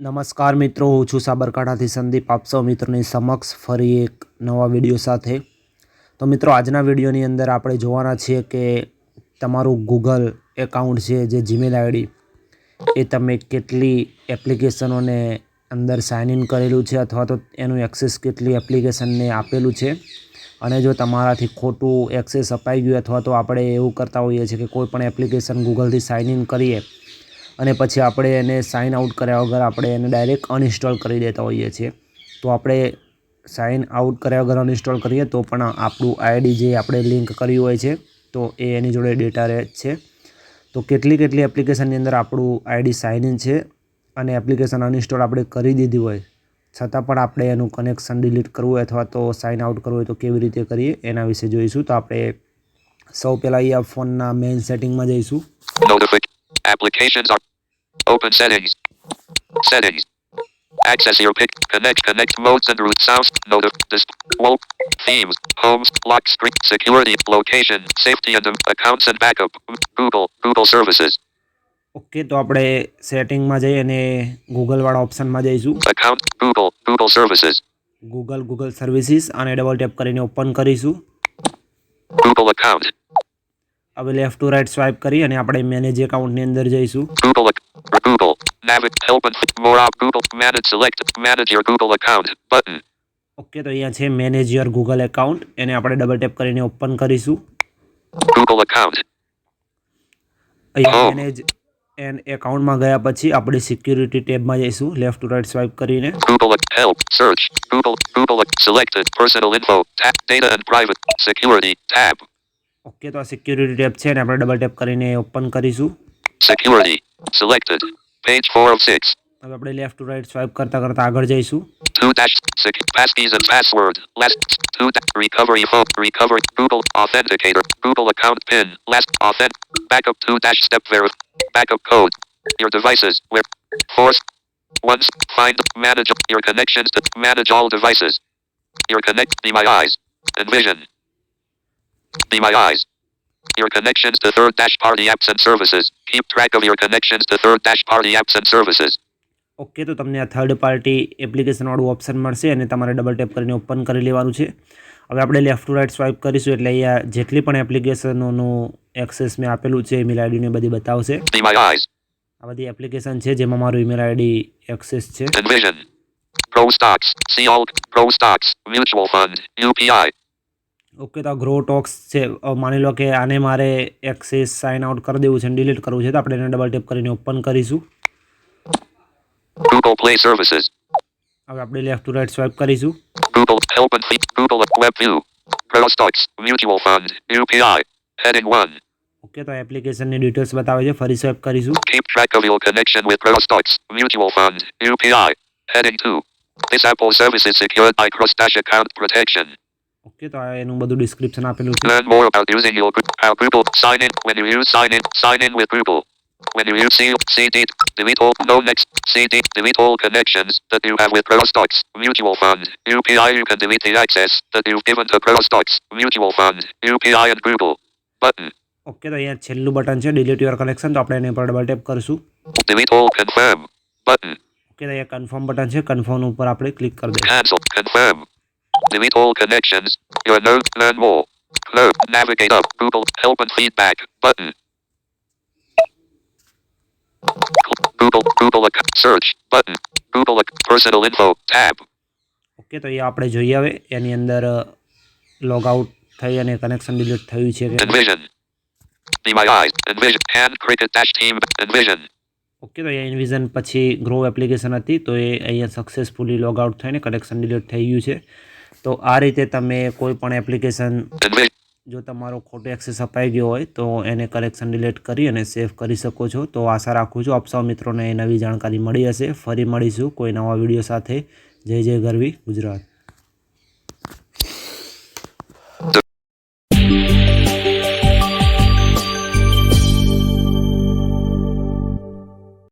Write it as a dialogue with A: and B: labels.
A: નમસ્કાર મિત્રો, હું છું સાબરકાંઠાથી સંદીપ. આપ સૌ મિત્રોની સમક્ષ ફરી એક નવા વીડિયો સાથે. તો મિત્રો, આજના વિડીયોની અંદર આપણે જોવાના છીએ કે તમારું ગૂગલ એકાઉન્ટ છે, જે જીમેલ આઈડી એ તમે કેટલી એપ્લિકેશનોને અંદર સાઇન ઇન કરેલું છે, અથવા તો એનું એક્સેસ કેટલી એપ્લિકેશનને આપેલું છે. અને જો તમારાથી ખોટું એક્સેસ અપાઈ ગયું, અથવા તો આપણે એવું કરતા હોઈએ છીએ કે કોઈ પણ એપ્લિકેશન ગૂગલથી સાઇન ઇન કરીએ અને પછી આપણે એને સાઇન આઉટ કર્યા વગર આપણે એને ડાયરેક્ટ અનઇન્સ્ટોલ કરી દેતા હોઈએ છીએ. તો આપણે સાઇન આઉટ કર્યા વગર અનઇન્સ્ટોલ કરીએ તો પણ આપણું આઈડી જે આપણે લિંક કર્યું હોય છે, તો એ એની જોડે ડેટા રહે છે. તો કેટલી કેટલી એપ્લિકેશનની અંદર આપણું આઈડી સાઇન ઇન છે અને એપ્લિકેશન અનઇન્સ્ટોલ આપણે કરી દીધી હોય, છતાં પણ આપણે એનું કનેક્શન ડિલીટ કરવું હોય અથવા તો સાઇન આઉટ કરવું હોય તો કેવી રીતે કરીએ એના વિશે જોઈશું. તો આપણે સૌ પહેલાં અહીંયા ફોનના મેઇન સેટિંગમાં જઈશું.
B: Notific. Open settings. Settings. Access your pick. Connect. Connect modes and route sounds. Note of this. Wall. Themes. Homes. Lock screen. Security. Location. Safety and um, accounts and backup. Google. Google services.
A: Okay તો આપણે સેટિંગમાં જઈ અને Google વાળા ઓપ્શનમાં જઈશું
B: Account. Google Google services
A: Google Google services અને double tap કરીને ઓપન કરીશું
B: ગૂગલ account.
A: હવે લેફ્ટ ટુ રાઈટ સ્વાઇપ કરી અને આપણે મેનેજ એકાઉન્ટની અંદર જઈશું
B: Google. Ac- Google. Navig. Help and fit more out. Google. Manage. Select. Manage your Google account. Button.
A: Okay તો અહીંયા છે મેનેજ યોર ગૂગલ એકાઉન્ટ એને આપણે ડબલ ટેપ કરીને ઓપન કરીશું
B: Google account.
A: અહીંયા
B: Oh.
A: મેનેજ એન્ડ એકાઉન્ટમાં ગયા પછી આપણે સિક્યુરિટી ટેબમાં જઈશું લેફ્ટ ટુ રાઈટ સ્વાઇપ કરીને
B: Google help search Google Google ac- selected personal info tab data and private security tab
A: okay તો આ સિક્યુરિટી ટેબ છે ને આપણે ડબલ ટેપ કરીને ઓપન કરીશું
B: security selected page 4 of 6
A: હવે આપણે લેફ્ટ ટુ રાઈટ સ્વાઇપ કરતાં કરતાં આગળ જઈશું
B: 2 dash sec passkeys and password last 2 da- recovery phone recovery Google authenticator Google account pin last authent backup 2 dash step verif backup code your devices where force once find manage your connections to manage all devices your connect be my eyes envision be my eyes your connections to third dash party apps and services keep track of your connections to third dash party apps and services
A: okay તો તમને આ third party એપ્લિકેશનવાળું option મળશે અને તમારે double tap કરીને open કરી લેવાનું છે હવે આપણે લેફ્ટ ટુ રાઈટ સ્વાઇપ કરીશું એટલે અહીંયા જેટલી પણ એપ્લિકેશનોનું એક્સેસ મેં આપેલું છે ઈમેલ આઈડીને બધી બતાવશે આ બધી એપ્લિકેશન છે જેમાં મારું ઈમેલ આઈડી એક્સેસ છે.
B: Pro Stocks. See all. Pro Stocks. Mutual Fund. UPI.
A: Okay તો ગ્રો ટોક્સ છે માની લો કે આને મારે એક્સેસ સાઇન આઉટ કરી દેવું છે અને ડિલીટ કરવું છે તો આપણે એને ડબલ ટેપ કરીને ઓપન કરીશું
B: Google Play Services.
A: હવે આપણે લેફ્ટ ટુ રાઈટ સ્વાઇપ કરીશું
B: Google Help and Feed. Google Web View. Grow Stocks. Mutual Fund. UPI. Heading 1.
A: Okay તો એપ્લિકેશનની ડિટેલ્સ બતાવે છે ફરી સ્વાઇપ કરીશું
B: Keep track of your connection with Grow Stocks. Mutual Fund. UPI. Heading 2. This Apple service is secured by cross-dash account protection.
A: Okay તો આ એનું બધું ડિસ્ક્રિપ્શન આપેલું છે
B: Learn more about using your Goo- how Google sign in when you use sign in sign in with Google. When you use C, CD, delete all no next CD, delete all connections that you have with ProStocks, Mutual Fund, UPI. You can delete the access that you've given to ProStocks, Mutual Fund, UPI, and Google. Button.
A: Okay તો અહીંયા છેલ્લું button છે delete your connection તો આપણે એની પર double tap કરીશું
B: Delete all. Confirm. Button.
A: Okay તો અહીંયા કન્ફર્મ બટન છે કન્ફર્મ ઉપર આપણે ક્લિક કરી દઈશું
B: Cancel. Confirm. Delete all connections. Your note. Learn more. Close. Navigate up. Google Help and Feedback. Button. Google Google ac- search button. Google ac- personal info tab.
A: Okay તો એ આપણે જોઈએ હવે એની અંદર લોગ આઉટ થઈ અને કનેક્શન ડિલીટ થયું છે કે
B: Envision. Be my eyes. Envision. Hand cricket dash team. Envision.
A: Okay તો એ ઇન્વિઝન પછી ગ્રો એપ્લિકેશન હતી તો એ અહીંયા સક્સેસફુલી લોગ આઉટ થઈને કનેક્શન ડિલીટ થઈ ગયું છે તો આ રીતે તમે કોઈ પણ એપ્લિકેશન જો તમારો ખોટો એક્સેસ અપાઈ ગયો હોય, તો એને કરેક્શન ડિલેટ કરી અને સેવ કરી શકો છો. તો આશા રાખું છું આપ સૌ મિત્રોને નવી જાણકારી મળી હશે. ફરી મળીશું કોઈ નવા વીડિયો સાથે. જય જય ગરવી, ગુજરાત.